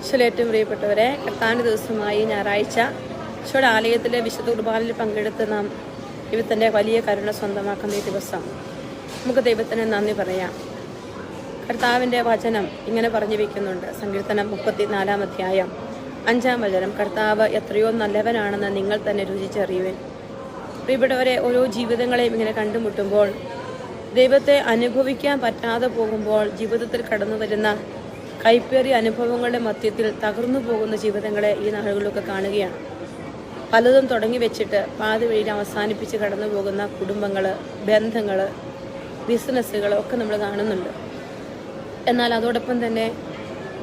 ഈശോയിലെ ഏറ്റവും പ്രിയപ്പെട്ടവരെ കർത്താവിന്റെ ദിവസമായി ഞായറാഴ്ച ഈശോയുടെ ആലയത്തിലെ വിശുദ്ധ കുർബാനയിൽ പങ്കെടുത്ത് നാം ദൈവത്തിന്റെ വലിയ കരുണ സ്വന്തമാക്കുന്ന ഈ ദിവസം നമുക്ക് ദൈവത്തിന് നന്ദി പറയാം. കർത്താവിന്റെ വചനം ഇങ്ങനെ പറഞ്ഞു വയ്ക്കുന്നുണ്ട് സങ്കീർത്തനം മുപ്പത്തിനാലാം അധ്യായം അഞ്ചാം വചനം കർത്താവ് എത്രയോ നല്ലവനാണെന്ന് നിങ്ങൾ തന്നെ രുചിച്ചറിയുവൻ. പ്രിയപ്പെട്ടവരെ ഓരോ ജീവിതങ്ങളെയും ഇങ്ങനെ കണ്ടുമുട്ടുമ്പോൾ ദൈവത്തെ അനുഭവിക്കാൻ പറ്റാതെ പോകുമ്പോൾ ജീവിതത്തിൽ കടന്നു വരുന്ന കൈപ്പേറിയ അനുഭവങ്ങളുടെ മധ്യത്തിൽ തകർന്നു പോകുന്ന ജീവിതങ്ങളെ ഈ നാളുകളിലൊക്കെ കാണുകയാണ്. പലതും തുടങ്ങി വെച്ചിട്ട് പാതി വഴിയിൽ അവസാനിപ്പിച്ച് കടന്നു പോകുന്ന കുടുംബങ്ങൾ ബന്ധങ്ങൾ ബിസിനസ്സുകൾ ഒക്കെ നമ്മൾ കാണുന്നുണ്ട്. എന്നാൽ അതോടൊപ്പം തന്നെ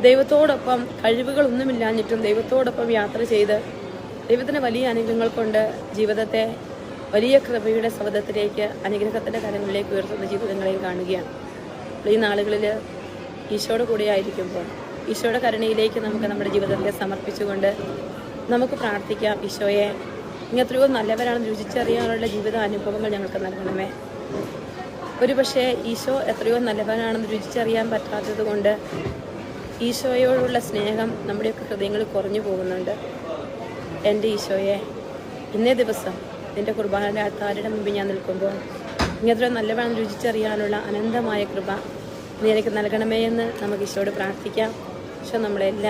ദൈവത്തോടൊപ്പം കഴിവുകളൊന്നുമില്ലാഞ്ഞിട്ടും ദൈവത്തോടൊപ്പം യാത്ര ചെയ്ത് ദൈവത്തിന് വലിയ അനുഗ്രഹങ്ങൾ കൊണ്ട് ജീവിതത്തെ വലിയ കൃപയുടെ സൗദത്തിലേക്ക് അനുഗ്രഹത്തിന്റെ കരങ്ങളിലേക്ക് ഉയർത്തുന്ന ജീവിതങ്ങളെയും കാണുകയാണ്. ഈ നാളുകളിൽ ഈശോയുടെ കൂടെ ആയിരിക്കുമ്പോൾ ഈശോയുടെ കരുണയിലേക്ക് നമുക്ക് നമ്മുടെ ജീവിതത്തെ സമർപ്പിച്ചുകൊണ്ട് നമുക്ക് പ്രാർത്ഥിക്കാം. ഈശോയെ ഇനി എത്രയോ നല്ലവരാണെന്ന് രുചിച്ചറിയാനുള്ള ജീവിത അനുഭവങ്ങൾ ഞങ്ങൾക്ക് നൽകണമേ. ഒരുപക്ഷെ ഈശോ എത്രയോ നല്ലവനാണെന്ന് രുചിച്ചറിയാൻ പറ്റാത്തത് കൊണ്ട് ഈശോയോടുള്ള സ്നേഹം നമ്മുടെയൊക്കെ ഹൃദയങ്ങളിൽ കുറഞ്ഞു പോകുന്നുണ്ട്. എന്റെ ഈശോയെ ഇന്നേ ദിവസം എന്റെ കുർബാനയുടെ ആൾക്കാരുടെ മുമ്പിൽ ഞാൻ നിൽക്കുമ്പോൾ എത്രയോ നല്ലവണ്ണം രുചിച്ചറിയാനുള്ള അനന്തമായ കൃപ നീ നൽകണമേ എന്ന് നമുക്ക് ഈശോട് പ്രാർത്ഥിക്കാം. ഈശോ നമ്മളെല്ലാം